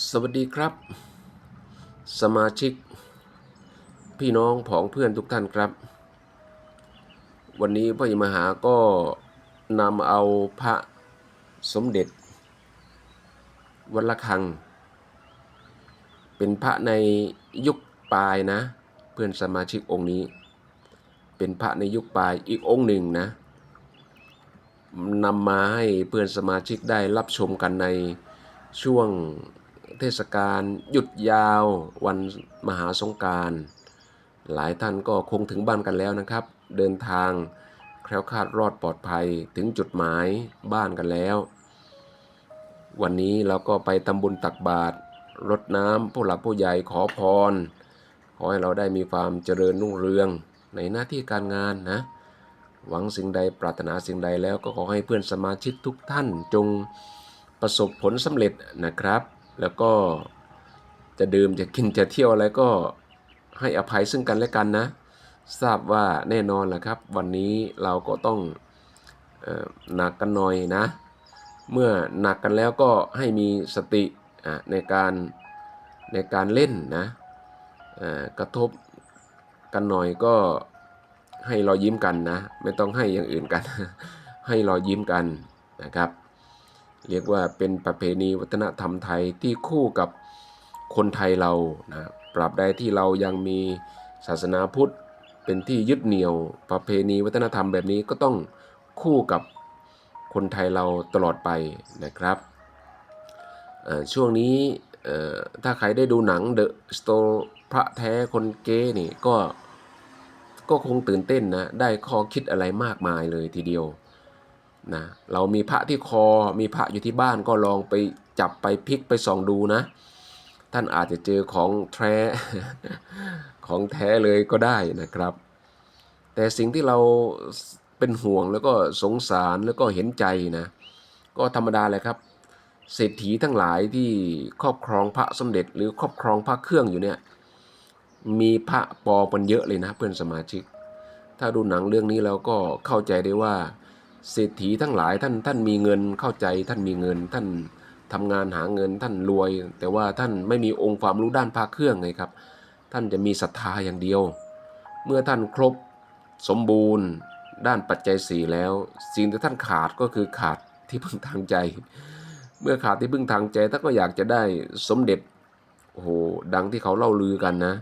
สวัสดีครับ สมาชิก พี่น้องผองเพื่อนทุกท่านครับ วันนี้พระยมหาก็นำเอาพระสมเด็จวัดละคัง เป็นพระในยุคปลายนะ เพื่อนสมาชิกองค์นี้ เป็นพระในยุคปลายอีกองค์หนึ่งนะนำมาให้เพื่อนสมาชิกได้รับชมกันในช่วง เทศกาลหยุดยาววันมหาสงการหลายท่านก็คงถึงบ้านกันแล้วนะครับ เดินทางแคล้วคลาดรอดปลอดภัยถึงจุดหมายบ้านกันแล้ว วันนี้เราก็ไปทำบุญตักบาตรรดน้ำผู้หลักผู้ใหญ่ขอพร ขอให้เราได้มีความเจริญรุ่งเรืองในหน้าที่การงานนะ หวังสิ่งใดปรารถนาสิ่งใดแล้วก็ขอให้เพื่อนสมาชิกทุกท่านจงประสบผลสำเร็จนะครับ แล้วก็จะดื่มจะกินจะเที่ยวอะไรก็ให้อภัยซึ่งกันและกันนะ ทราบว่าแน่นอนแหละครับ วันนี้เราก็ต้องหนักกันหน่อยนะ เมื่อหนักกันแล้วก็ให้มีสติในการในการเล่นนะกระทบกันหน่อยก็ให้รอยยิ้มกันนะ ไม่ต้องให้อย่างอื่นกัน ให้รอยยิ้มกันนะครับ เรียกว่าเป็นประเพณีวัฒนธรรมไทยที่คู่กับคนไทยเรานะปรับใดที่เรายังมีศาสนาพุทธเป็นที่ยึดเหนี่ยว ประเพณีวัฒนธรรมแบบนี้ก็ต้องคู่กับคนไทยเราตลอดไปนะครับช่วงนี้ถ้าใครได้ดูหนัง The Store พระแท้คนเก้นี่ก็ก็คงตื่นเต้นนะ ได้ข้อคิดอะไรมากมายเลยทีเดียว นะเรามีพระที่คอมีพระอยู่ที่บ้านก็ลองไปจับไปพลิกไปส่องดูนะ ท่านอาจจะเจอของแท้ของแท้เลยก็ได้นะครับ แต่สิ่งที่เราเป็นห่วงแล้วก็สงสารแล้วก็เห็นใจนะก็ธรรมดาเลยครับเศรษฐีทั้งหลายที่ครอบครองพระสมเด็จ หรือครอบครองพระเครื่องอยู่เนี่ยมีพระปอมันเยอะเลยนะเพื่อนสมาชิก ถ้าดูหนังเรื่องนี้แล้วก็เข้าใจได้ว่า เศรษฐีทั้งหลายท่านท่านมีเงินเข้าใจท่านมีเงินท่านทำงานหาเงินท่านรวย แต่ว่าท่านไม่มีองค์ความรู้ด้านพระเครื่องไงครับ ท่านจะมีศรัทธาอย่างเดียว เมื่อท่านครบสมบูรณ์ ด้านปัจจัยสี่แล้ว สิ่งที่ท่านขาดก็คือขาดที่พึ่งทางใจ เมื่อขาดที่พึ่งทางใจท่านก็อยากจะได้สมเด็จโอ้โหดังที่เขาเล่าลือกันนะ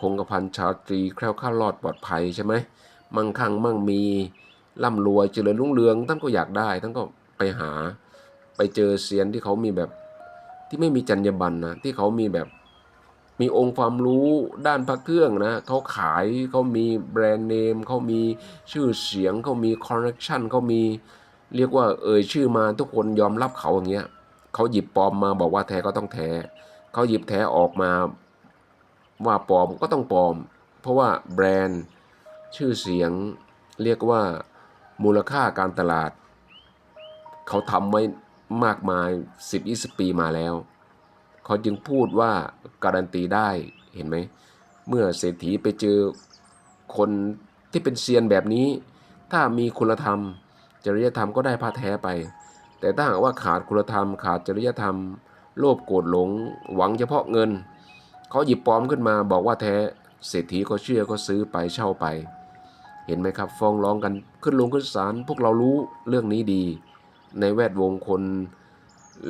คงกระพันชาตรีแคล้วคลาดรอดปลอดภัยใช่ไหมมั่งคั่งมั่งมี ร่ำรวยเจริญรุ่งเรืองท่านก็อยากได้ท่านก็ไปหาไปเจอเซียนที่เขามีแบบที่ไม่มีจรรยาบรรณนะที่เขามีแบบมีองค์ความรู้ด้านพระเครื่องนะเขาขายเขามีแบรนด์เนมเขามีชื่อเสียงเขามีคอนเนคชั่นเขามีเรียกว่าเอ่ยชื่อมาทุกคนยอมรับเขาอย่างเงี้ยเขาหยิบปลอมมาบอกว่าแท้ก็ต้องแท้เขาหยิบแท้ออกมาว่าปลอมก็ต้องปลอม เพราะว่าแบรนด์ชื่อเสียงเรียกว่า มูลค่าการตลาด เขาทำไว้มากมาย 10-20 ปีมาแล้ว เขาจึงพูดว่าการันตีได้เห็นไหม เมื่อเศรษฐีไปเจอคนที่เป็นเซียนแบบนี้ ถ้ามีคุณธรรม จริยธรรมก็ได้พาแท้ไป แต่ถ้าหากว่าขาดคุณธรรม ขาดจริยธรรม โลภโกรธหลง หวังเฉพาะเงิน เขาหยิบปลอมขึ้นมาบอกว่าแท้เศรษฐีก็เชื่อก็ซื้อไปเช่าไป เห็นไหมครับ ฟ้องร้องกันขึ้นลงขึ้นศาลพวกเรารู้เรื่องนี้ดี ในแวดวงคน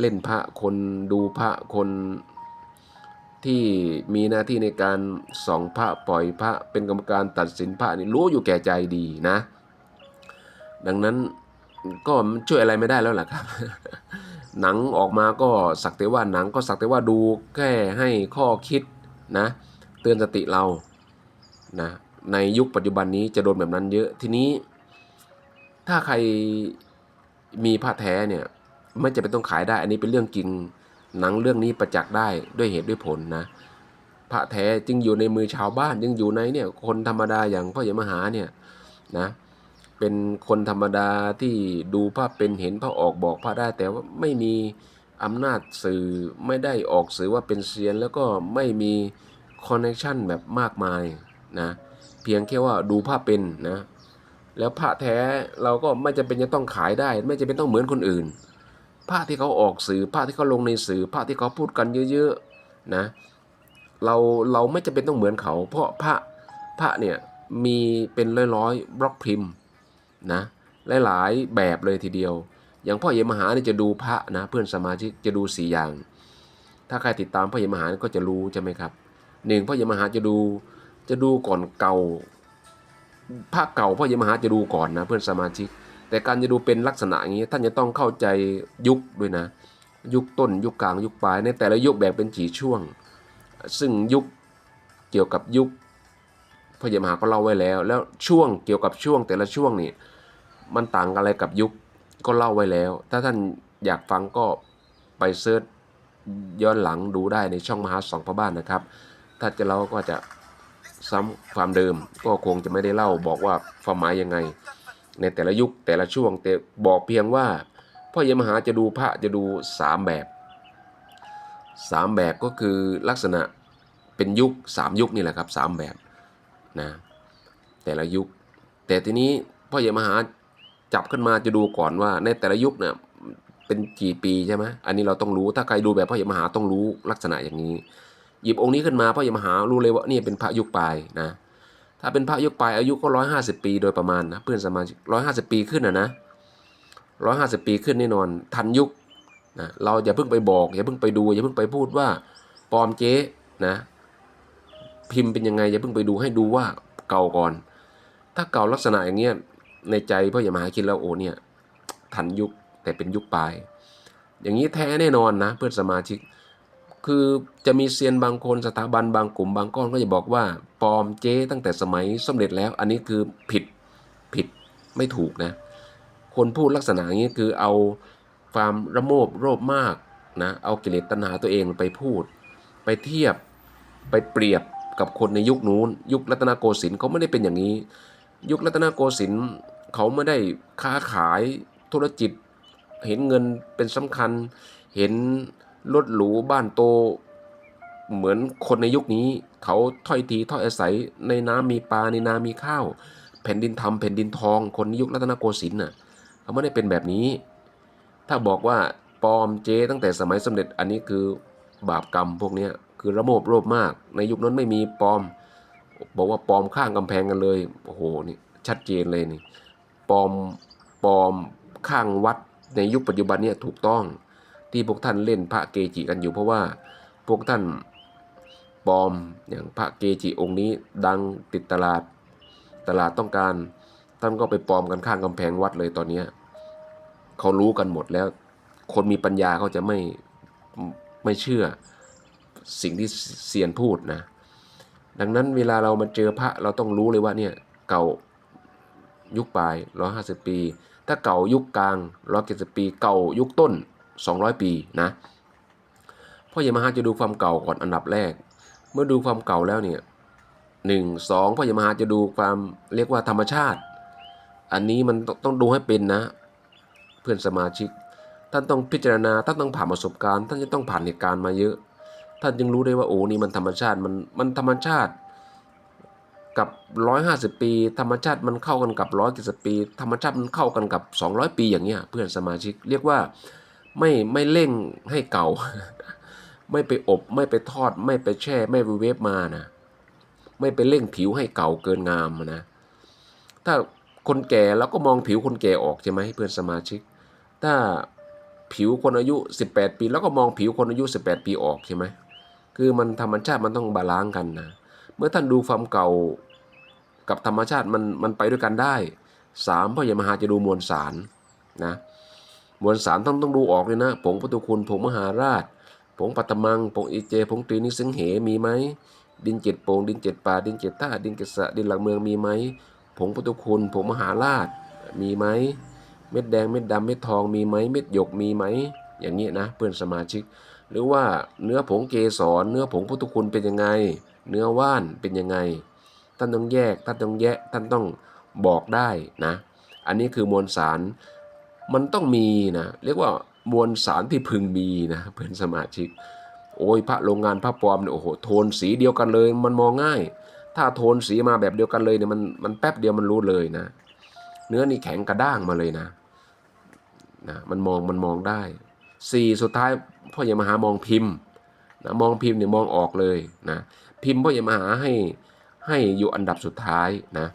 เล่นพระคนดูพระคนที่มีหน้าที่ในการส่องพระปล่อยพระเป็นกรรมการตัดสินพระนี่รู้อยู่แก่ใจดีนะ ดังนั้นก็ช่วยอะไรไม่ได้แล้วล่ะครับ หนังออกมาก็สักแต่ว่าหนังก็สักแต่ว่าดูแค่ให้ข้อคิดนะ เตือนสติเรานะ ในยุคปัจจุบันนี้จะโดนแบบนั้นเยอะ ทีนี้ ถ้าใครมีผ้าแท้เนี่ย ไม่จะเป็นต้องขายได้ อันนี้เป็นเรื่องจริงหนังเรื่องนี้ประจักษ์ได้ด้วยเหตุด้วยผลนะพระแท้จึงอยู่ในมือชาวบ้านจึงอยู่ในเนี่ยคนธรรมดาอย่างพ่อใหญ่มหาเนี่ยนะเป็นคนธรรมดาที่ดูภาพเป็นเห็นพระออกบอกพระได้แต่ว่าไม่มีอำนาจสื่อไม่ได้ออกสื่อว่าเป็นเซียน แล้วก็ไม่มีคอนเนคชันแบบมากมายนะ เพียงแค่ว่าดูภาพเป็นนะ แล้วพระแท้เราก็ไม่จำเป็นจะต้องขายได้ ไม่จำเป็นต้องเหมือนคนอื่นพระที่เขาออกสื่อพระที่เขาลงในสื่อพระที่เขาพูดกันเยอะๆนะเราเราไม่จำเป็นต้องเหมือนเขา เพราะพระพระเนี่ยมีเป็นร้อยๆบล็อกพิมพ์นะหลายๆแบบเลยทีเดียว อย่างพ่อเยมหาเนี่ยจะดูพระนะเพื่อนสมาชิกจะดูสี่อย่าง ถ้าใครติดตามพ่อเยมหาก็จะรู้ใช่ไหมครับหนึ่งพ่อเยมหาจะดู จะดูก่อนเก่าพระเก่าพ่อยมหาจะดูก่อนนะเพื่อนสมาชิก แต่การจะดูเป็นลักษณะอย่างนี้ท่านจะต้องเข้าใจยุคด้วยนะ ยุคต้นยุคกลางยุคปลายในแต่ละยุคแบ่งเป็นกี่ช่วง ซึ่งยุคเกี่ยวกับยุคพระยมหาก็เล่าไว้แล้ว แล้วช่วงเกี่ยวกับช่วงแต่ละช่วงนี่มันต่างกันอะไรกับยุคก็เล่าไว้แล้ว ถ้าท่านอยากฟังก็ไปเซิร์ชย้อนหลังดูได้ในช่องมหาสองพระบ้านนะครับ ถ้าจะเล่าก็จะ ซ้ำความเดิม ก็คงจะไม่ได้เล่าบอกว่าความหมายยังไง ในแต่ละยุคแต่ละช่วงแต่บอกเพียงว่าพ่อเยมหาจะดูพระจะดูสามแบบสามแบบก็คือลักษณะเป็นยุคสามยุคนี่แหละครับสามแบบนะแต่ละยุค แต่ทีนี้พ่อเยมหาจับขึ้นมาจะดูก่อนว่า ในแต่ละยุคเนี่ยเป็นกี่ปีใช่ไหมอันนี้เราต้องรู้ถ้าใครดูแบบพ่อเยมหาต้องรู้ลักษณะอย่างนี้ หยิบองค์นี้ขึ้นมาพ่อยมหารู้เลยว่านี่เป็นพระยุคปลายนะถ้าเป็นพระยุคปลายอายุก็ร้อยห้าสิบปีโดยประมาณนะเพื่อนสมาชิกร้อยห้าสิบปีขึ้นนะนะร้อยห้าสิบปีขึ้นแน่นอนทันยุคนะเราอย่าเพิ่งไปบอกอย่าเพิ่งไปดูอย่าเพิ่งไปพูดว่าปลอมเจ๊นะพิมพ์เป็นยังไงอย่าเพิ่งไปดูให้ดูว่าเก่าก่อน ถ้าเก่าลักษณะอย่างเงี้ยในใจพ่ออย่ามาหาคิดแล้วโอ้เนี่ยทันยุคแต่เป็นยุคปลาย อย่างนี้แท้แน่นอนนะเพื่อนสมาชิก คือจะมีเซียนบางคนสถาบันบางกลุ่มบางก้อนก็จะบอกว่าปลอมเจ๊ตั้งแต่สมัยสมเด็จแล้ว อันนี้คือผิดผิดไม่ถูกนะ คนพูดลักษณะอย่างนี้คือเอาความระโมบโลภมากนะเอากิเลสตัณหาตัวเองไปพูด ไปเทียบไปเปรียบกับคนในยุคนู้น ยุครัตนโกสินทร์เขาไม่ได้เป็นอย่างนี้ ยุครัตนโกสินทร์เขาไม่ได้ค้าขายธุรกิจ เห็นเงินเป็นสำคัญเห็น รถหรูบ้านโต เหมือนคนในยุคนี้ เขาถ้อยทีถ้อยอาศัยในน้ำมีปลาในนามีข้าว แผ่นดินทำแผ่นดินทองคนในยุครัตนโกสินทร์น่ะเขาไม่ได้เป็นแบบนี้ ถ้าบอกว่าปลอมเจตั้งแต่สมัยสมเด็จอันนี้คือบาปกรรมพวกนี้คือระโมบโลภมาก ในยุคนั้นไม่มีปลอม บอกว่าปลอมข้างกำแพงกันเลยโอ้โหนี่ชัดเจนเลยนี่ปลอมปลอมข้างวัดในยุคปัจจุบันเนี่ยถูกต้อง ที่พวกท่านเล่นพระเกจิกันอยู่เพราะว่าพวกท่านปลอมอย่างพระเกจิองค์นี้ดังติดตลาดตลาดต้องการท่านก็ไปปลอมกันข้างกำแพงวัดเลยตอนนี้เขารู้กันหมดแล้ว คนมีปัญญาเขาจะไม่ไม่เชื่อสิ่งที่เซียนพูดนะ ดังนั้นเวลาเรามาเจอพระเราต้องรู้เลยว่าเนี่ยเก่ายุคปลายร้อยห้าสิบปี ถ้าเก่ายุคกลางร้อยเจ็ดสิบปี เก่ายุคต้น สองร้อยปีนะพ่อยามาฮาจะดูความเก่าก่อนอันดับแรก เมื่อดูความเก่าแล้วเนี่ยหนึ่งสองพ่อยามาฮาจะดูความเรียกว่าธรรมชาติ อันนี้มันต้องต้องดูให้เป็นนะ เพื่อนสมาชิก ท่านต้องพิจารณาท่านต้องผ่านประสบการณ์ ท่านจะต้องผ่านเหตุการณ์มาเยอะ ท่านจึงรู้ได้ว่าโอ้นี่มันธรรมชาติมันมันธรรมชาติกับ 150 ปี ธรรมชาติมันเข้ากันกับ170ปี ธรรมชาติมันเข้ากันกับ 200 ปีอย่างเงี้ยเพื่อนสมาชิกเรียกว่า ไม่ไม่เร่งให้เก่า ไม่ไปอบ ไม่ไปทอด ไม่ไปแช่ ไม่ไปเวฟมานะไม่ไปเร่งผิวให้เก่าเกินงามนะ ถ้าคนแก่เราก็มองผิวคนแก่ออกใช่ไหมเพื่อนสมาชิก ถ้าผิวคนอายุ 18 ปีแล้วก็มองผิวคนอายุ 18 ปีออกใช่ไหมคือมันธรรมชาติมันต้องบาลานซ์กันนะเมื่อท่านดูความเก่ากับธรรมชาติมันมันไปด้วยกันได้สามพ่อใหญ่มหาจะดูมวลสารนะ มวลสารต้องต้องดูออกเลยนะ ผงพุทุคุณผงมหาราช ผงปัตมัง ผงอีเจ ผงตรีนิสิงเหมีไหม ดินเจ็ดโปงดินเจ็ดป่าดินเจ็ดท่าดินเกษะดินหลักเมืองมีไหม ผงพุทุคุณผงมหาราชมีไหม เม็ดแดงเม็ดดำเม็ดทองมีไหม เม็ดหยกมีไหม อย่างนี้นะเพื่อนสมาชิก หรือว่าเนื้อผงเกสรเนื้อผงพุทุคุณเป็นยังไง เนื้อว่านเป็นยังไง ท่านต้องแยกท่านต้องแยะท่านต้องบอกได้นะ อันนี้คือมวลสาร มันต้องมีนะเรียกว่ามวลสารที่พึงมีนะเพื่อนสมาชิก โอ้ยพระโรงงานพระปลอมเนี่ยโอ้โหโทนสีเดียวกันเลยมันมองง่าย ถ้าโทนสีมาแบบเดียวกันเลยเนี่ยมันมันแป๊บเดียวมันรู้เลยนะ เนื้อนี่แข็งกระด้างมาเลยนะนะมันมองมันมองได้สี่สุดท้ายพ่อใหญ่มหามองพิมพ์นะมองพิมพ์เนี่ยมองออกเลยนะพิมพ์พ่อใหญ่มหาให้ให้อยู่อันดับสุดท้ายนะ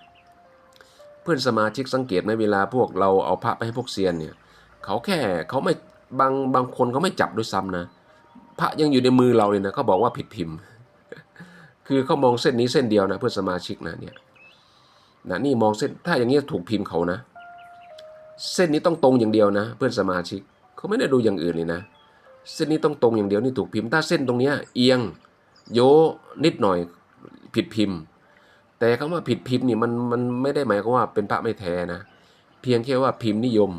เพื่อนสมาชิกสังเกตไหมเวลาพวกเราเอาพระไปให้พวกเซียนเนี่ยเขาแค่เขาไม่บางบางคนเขาไม่จับด้วยซ้ำนะ พระยังอยู่ในมือเราเลยนะเขาบอกว่าผิดพิมพ์ คือเขามองเส้นนี้เส้นเดียวนะ เพื่อนสมาชิกนะเนี่ยนะนี่มองเส้นถ้าอย่างนี้ยถูกพิมพ์เขานะ เส้นนี้ต้องตรงอย่างเดียวนะ เพื่อนสมาชิกเขาไม่ได้ดูอย่างอื่นเลยนะ เส้นนี้ต้องตรงอย่างเดียวนี่ถูกพิมพ์ถ้าเส้นตรงเนี้ยเอียงโยนิดหน่อยผิดพิมพ์ แต่คำว่าผิดพิมพ์นี่มันมันไม่ได้หมายความว่าเป็นพระไม่แท้นะ เพียงแค่ว่าพิมพ์นิยม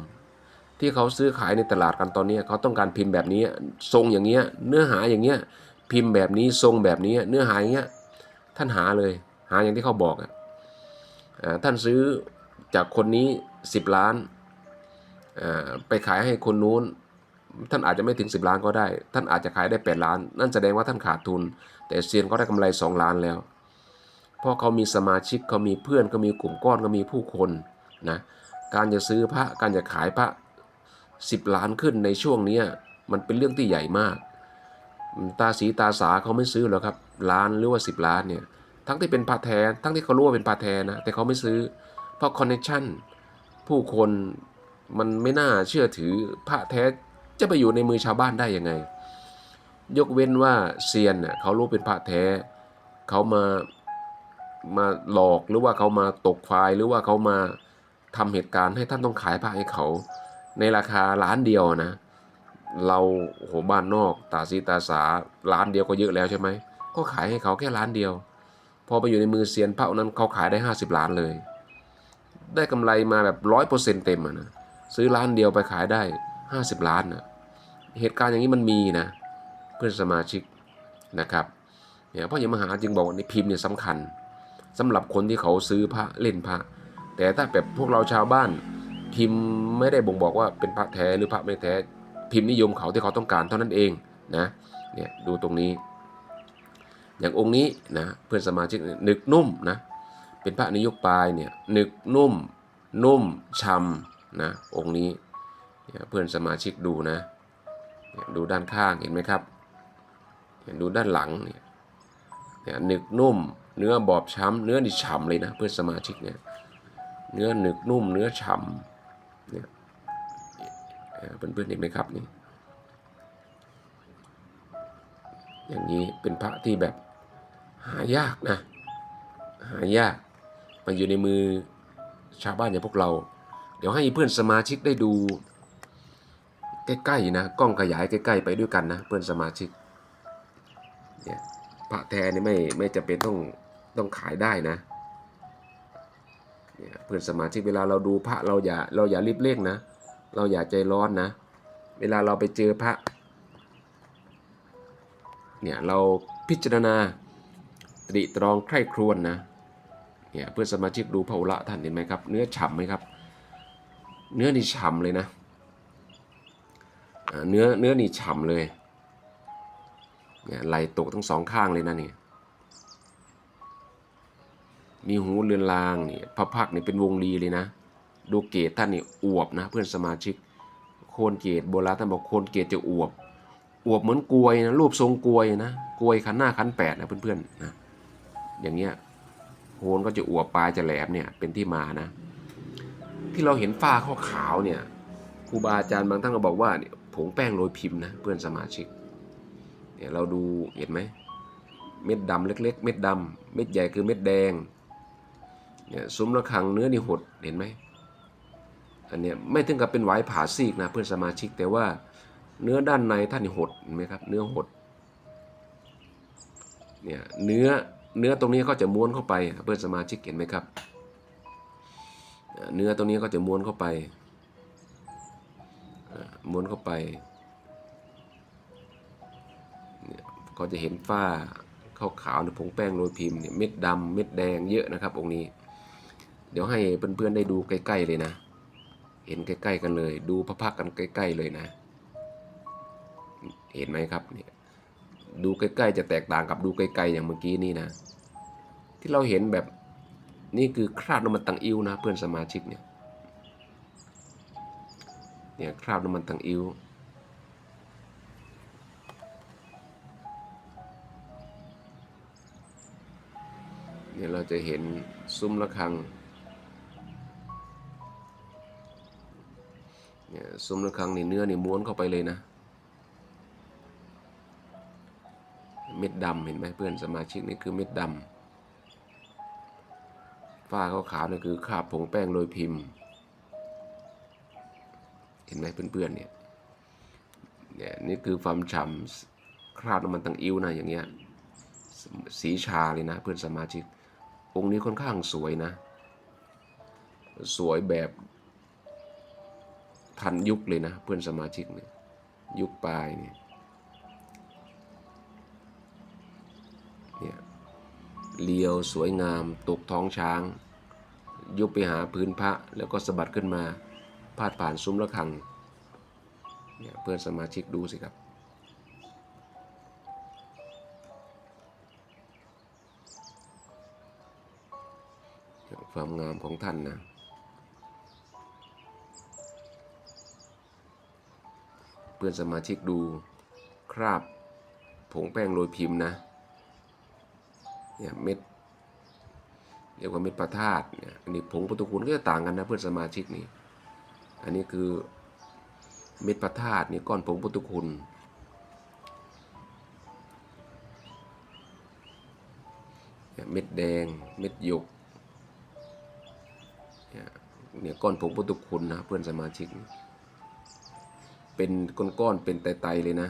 ที่เขาซื้อขายในตลาดกันตอนนี้เขาต้องการพิมพ์แบบนี้ทรงอย่างเงี้ยเนื้อหาอย่างเงี้ยพิมพ์แบบนี้ทรงแบบนี้เนื้อหาอย่างเงี้ยท่านหาเลยหาอย่างที่เขาบอกอะท่านซื้อจากคนนี้สิบล้านอ่าไปขายให้คนนู้น ท่านอาจจะไม่ถึง 10 ล้านก็ได้ ท่านอาจจะขายได้ 8 ล้าน นั่นแสดงว่าท่านขาดทุน แต่เซียนก็ได้กำไร 2 ล้านแล้ว เพราะเขามีสมาชิกเขามีเพื่อนเขามีกลุ่มก้อนเขามีผู้คนนะการจะซื้อพระการจะขายพระ 10 ล้านขึ้นในช่วงนี้มันเป็นเรื่องที่ใหญ่มาก ตาสีตาสาเขาไม่ซื้อหรอกครับล้านหรือว่า 10 ล้านเนี่ยทั้งที่เป็นพระแท้ทั้งที่เขารู้ว่าเป็นพระแท้นะแต่เขาไม่ซื้อ เพราะคอนเนคชั่นผู้คนมันไม่น่าเชื่อถือพระแท้จะไปอยู่ในมือชาวบ้านได้ยังไง ยกเว้นว่าเซียนเน่ยเขารู้เป็นพระแท้เขามา มาหลอกหรือว่าเขามาตกควายหรือว่าเขามาทำเหตุการณ์ให้ท่านต้องขายพระให้เขา ในราคาล้านเดียวนะ เราโหบ้านนอกตาสีตาสาล้านเดียวก็เยอะแล้วใช่ไหมก็ขายให้เขาแค่ล้านเดียว พอไปอยู่ในมือเซียนพระนั้นเขาขายได้ 50 ล้านเลย ได้กำไรมาแบบร้อยเปอร์เซ็นต์เต็มอะนะซื้อล้านเดียวไปขายได้ 50 ล้านนะเหตุการณ์อย่างนี้มันมีนะ เพื่อนสมาชิกนะครับเนี่ยพ่อใหญ่มหาจึงบอกว่าในพิมพ์เนี่ยสำคัญ สำหรับคนที่เขาซื้อพระเล่นพระ แต่ถ้าแบบพวกเราชาวบ้านพิมพ์ไม่ได้บ่งบอกว่าเป็นพระแท้หรือพระไม่แท้ พิมพ์นิยมเขาที่เขาต้องการเท่านั้นเองนะเนี่ยดูตรงนี้ อย่างองค์นี้นะเพื่อนสมาชิกเนี่ยนึกนุ่มนะเป็นพระในยุคปลายเนี่ยหนึกนุ่ม นุ่มชำนะองค์นี้เพื่อนสมาชิกดูนะดูด้านข้างเห็นไหมครับเนี่ยดูด้านหลังเนี่ยเนี่ยนึกนุ่ม เนื้อบอบช้ำเนื้อนี่ฉ่ำเลยนะเพื่อนสมาชิกเนี่ยเนื้อหนึกนุ่มเนื้อฉ่ำเนี่ยเพื่อนๆเห็นไหมครับนี่อย่างนี้เป็นพระที่แบบหายากนะ หายากมาอยู่ในมือชาวบ้านอย่างพวกเรา เดี๋ยวให้เพื่อนสมาชิกได้ดูใกล้ๆนะกล้องขยายใกล้ๆไปด้วยกันนะเพื่อนสมาชิกเนี่ยพระแท้นี่ไม่ไม่จำเป็นต้อง ต้องขายได้นะเพื่อนสมาชิกเวลาเราดูพระเราอย่าเราอย่ารีบเร่งนะ เราอย่าใจร้อนนะ เวลาเราไปเจอพระเนี่ยเราพิจารณาตรีตรองใคร่ครวญนะเนี่ยเพื่อนสมาชิกดูพระอุระท่านเห็นไหมครับ เนื้อฉ่ำไหมครับ เนื้อนี่ฉ่ำเลยนะเนื้อเนื้อนี่ฉ่ำเลยเนี่ยไหลตกทั้งสองข้างเลยนะเนี่ย มีหูเรือนรางนี่พระพักนี่เป็นวงรีเลยนะ ดูเกตท่านนี่อวบนะ เพื่อนสมาชิก โคนเกตโบราณท่านบอกโคนเกตจะอวบ อวบเหมือนกลวยนะรูปทรงกลวยนะกลวยขันหน้าขันแปดนะเพื่อนๆนะอย่างเงี้ยโคนก็จะอวบปลายจะแหลมเนี่ยเป็นที่มานะ ที่เราเห็นฝ้าข้อขาวเนี่ยครูบาอาจารย์บางท่านก็บอกว่าเนี่ยผงแป้งโรยพิมพ์นะเพื่อนสมาชิกเนี่ยเราดูเห็นไหมเม็ดดำเล็ก ๆ เม็ดดำเม็ดใหญ่คือเม็ดแดง เนี่ยซุ้มระฆังเนื้อนี่หดเห็นไหมอันเนี้ยไม่ถึงกับเป็นไหวผ่าซีกนะเพื่อนสมาชิกแต่ว่าเนื้อด้านในท่านนี่หดเห็นไหมครับ เนื้อหดเนี่ยเนื้อเนื้อตรงนี้ก็จะม้วนเข้าไปเพื่อนสมาชิกเห็นไหมครับ เนื้อตรงนี้ก็จะม้วนเข้าไปม้วนเข้าไปเนี่ยก็จะเห็นฝ้าขาวขาวๆในผงแป้งโรยพิมพ์เนี่ยเม็ดดำเม็ดแดงเยอะนะครับองค์นี้ เดี๋ยวให้เพื่อนๆได้ดูใกล้ ๆเลยนะ เห็นใกล้ๆกันเลย ดูพระพักกันใกล้ ๆเลยนะ เห็นไหมครับเนี่ยดูใกล้ๆจะแตกต่างกับดูไกลๆอย่างเมื่อกี้นี่นะ ที่เราเห็นแบบนี่คือคราบน้ำมันตังอิ้วนะ เพื่อนสมาชิกเนี่ยเนี่ยคราบน้ำมันตังอิ้วเนี่ยเราจะเห็นซุ้มระฆัง เนี่ยซุ้มระฆังนี่เนื้อนี่ม้วนเข้าไปเลยนะ เม็ดดำเห็นไหมเพื่อนสมาชิกนี่คือเม็ดดำฝ้าขาวๆนี่คือคราบผงแป้งโรยพิมพ์ เห็นไหมเพื่อนๆเนี่ยเนี่ยนี่คือความฉ่ำคราบน้ำมันตังอิ้วนะอย่างเงี้ยสสีชาเลยนะเพื่อนสมาชิก องค์นี้ค่อนข้างสวยนะ สวยแบบ ทันยุคเลยนะ เพื่อนสมาชิกเนี่ยยุคปลายเนี่ยเนี่ยเลียวสวยงามตกท้องช้าง ยุบไปหาพื้นพระแล้วก็สะบัดขึ้นมา พาดผ่านซุ้มระฆังเนี่ยเพื่อนสมาชิกดูสิครับความงามของท่านนะ เพื่อนสมาชิกดูคราบผงแป้งโรยพิมพ์นะเนี่ยเม็ดเรียกว่าเม็ดประทาดเนี่ยอันนี้ผงปตุคุณก็จะต่างกันนะเพื่อนสมาชิกนี่อันนี้คือเม็ดประทาดนี่ก้อนผงปตุคุณเนี่ยเม็ดแดงเม็ดหยกเนี่ยเนี่ยก้อนผงพุทธคุณนะเพื่อนสมาชิก เป็นก้อนๆเป็นไตๆเลยนะ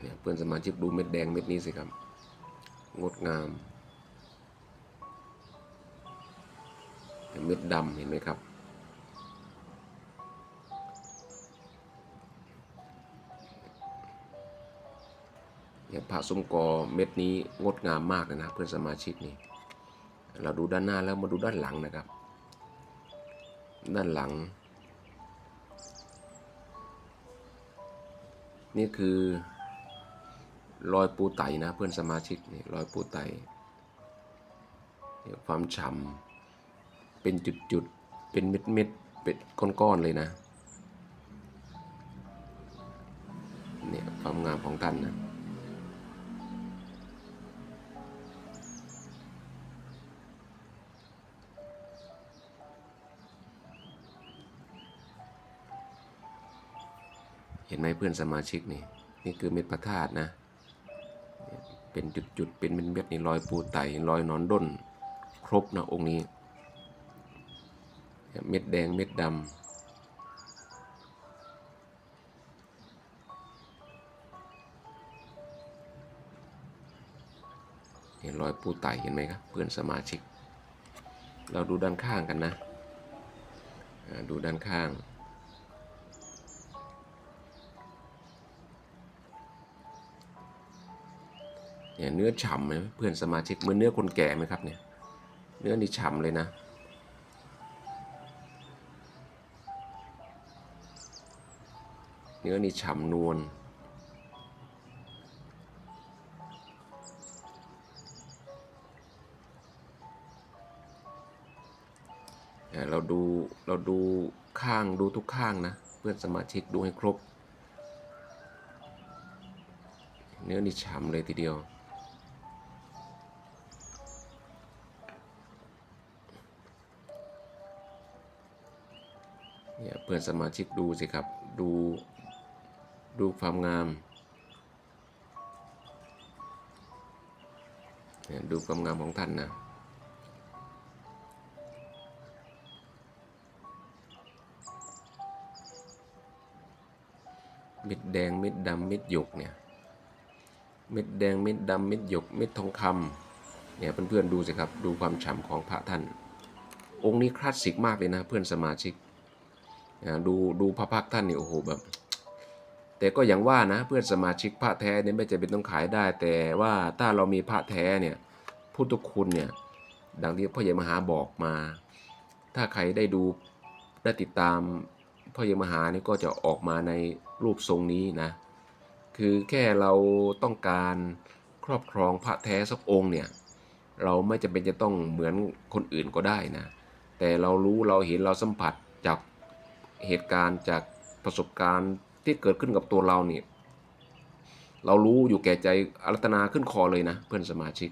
เนี่ยเพื่อนสมาชิกดูเม็ดแดงเม็ดนี้สิครับ งดงาม เม็ดดำเห็นไหมครับี่ยพระสมกอเม็ดนี้งดงามมากนะเพื่อนสมาชิกนี่เราดูด้านหน้าแล้วมาดูด้านหลังนะครับ ด้านหลัง นี่คือรอยปูไตนะเพื่อนสมาชิกนี่รอยปูไตเนี่ยความฉ่ำเป็นจุดๆ เป็นเม็ดๆ เป็นก้อนๆ เลยนะ เนี่ยความงามของท่านนะ ห็นไหมเพื่อนสมาชิกนี่นี่คือเม็ดพระธาตุนะเป็นจุดๆเป็นเม็ดๆนี่รอยปูไตรอยนอนด้น ครบนะองค์นี้ เม็ดแดงเม็ดดำเห็นรอยปูไตเห็นไหมครับเพื่อนสมาชิก เราดูด้านข้างกันนะ ดูด้านข้าง เนี่ยเนื้อฉ่ำไหมเพื่อนสมาชิกเหมือนเนื้อคนแก่ไหมครับเนี่ย เนื้อนี่ฉ่ำเลยนะ เนื้อนี่ฉ่ำนวลเนี่ยเราดูเราดูข้างดูทุกข้างนะ เพื่อนสมาชิกดูให้ครบ เนื้อนี่ฉ่ำเลยทีเดียว เนี่ยเพื่อนสมาชิกดูสิครับ ดูดูความงามเนี่ยดูความงามของท่านนะเม็ดแดงเม็ดดำเม็ดหยกเนี่ยเม็ดแดงเม็ดดำเม็ดหยกเม็ดทองคำเนี่ยเพื่อนๆดูสิครับ ดูความฉ่ำของพระท่าน องค์นี้คลาสสิกมากเลยนะเพื่อนสมาชิก ดูดูพระพักท่านนี่โอ้โหแบบ แต่ก็อย่างว่านะเพื่อนสมาชิกพระแท้เนี่ยไม่จำเป็นต้องขายได้ แต่ว่าถ้าเรามีพระแท้เนี่ยพุทธคุณเนี่ยดังที่พ่อใหญ่มหาบอกมา ถ้าใครได้ดูได้ติดตามพ่อใหญ่มหานี่ก็จะออกมาในรูปทรงนี้นะ คือแค่เราต้องการครอบครองพระแท้สักองค์เนี่ยเราไม่จำเป็นจะต้องเหมือนคนอื่นก็ได้นะ แต่เรารู้เราเห็นเราสัมผัสจาก เหตุการณ์จากประสบการณ์ที่เกิดขึ้นกับตัวเราเนี่ยเรารู้อยู่แก่ใจอารัตนาขึ้นคอเลยนะ เพื่อนสมาชิก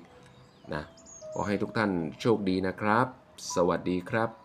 นะขอให้ทุกท่านโชคดีนะครับ สวัสดีครับ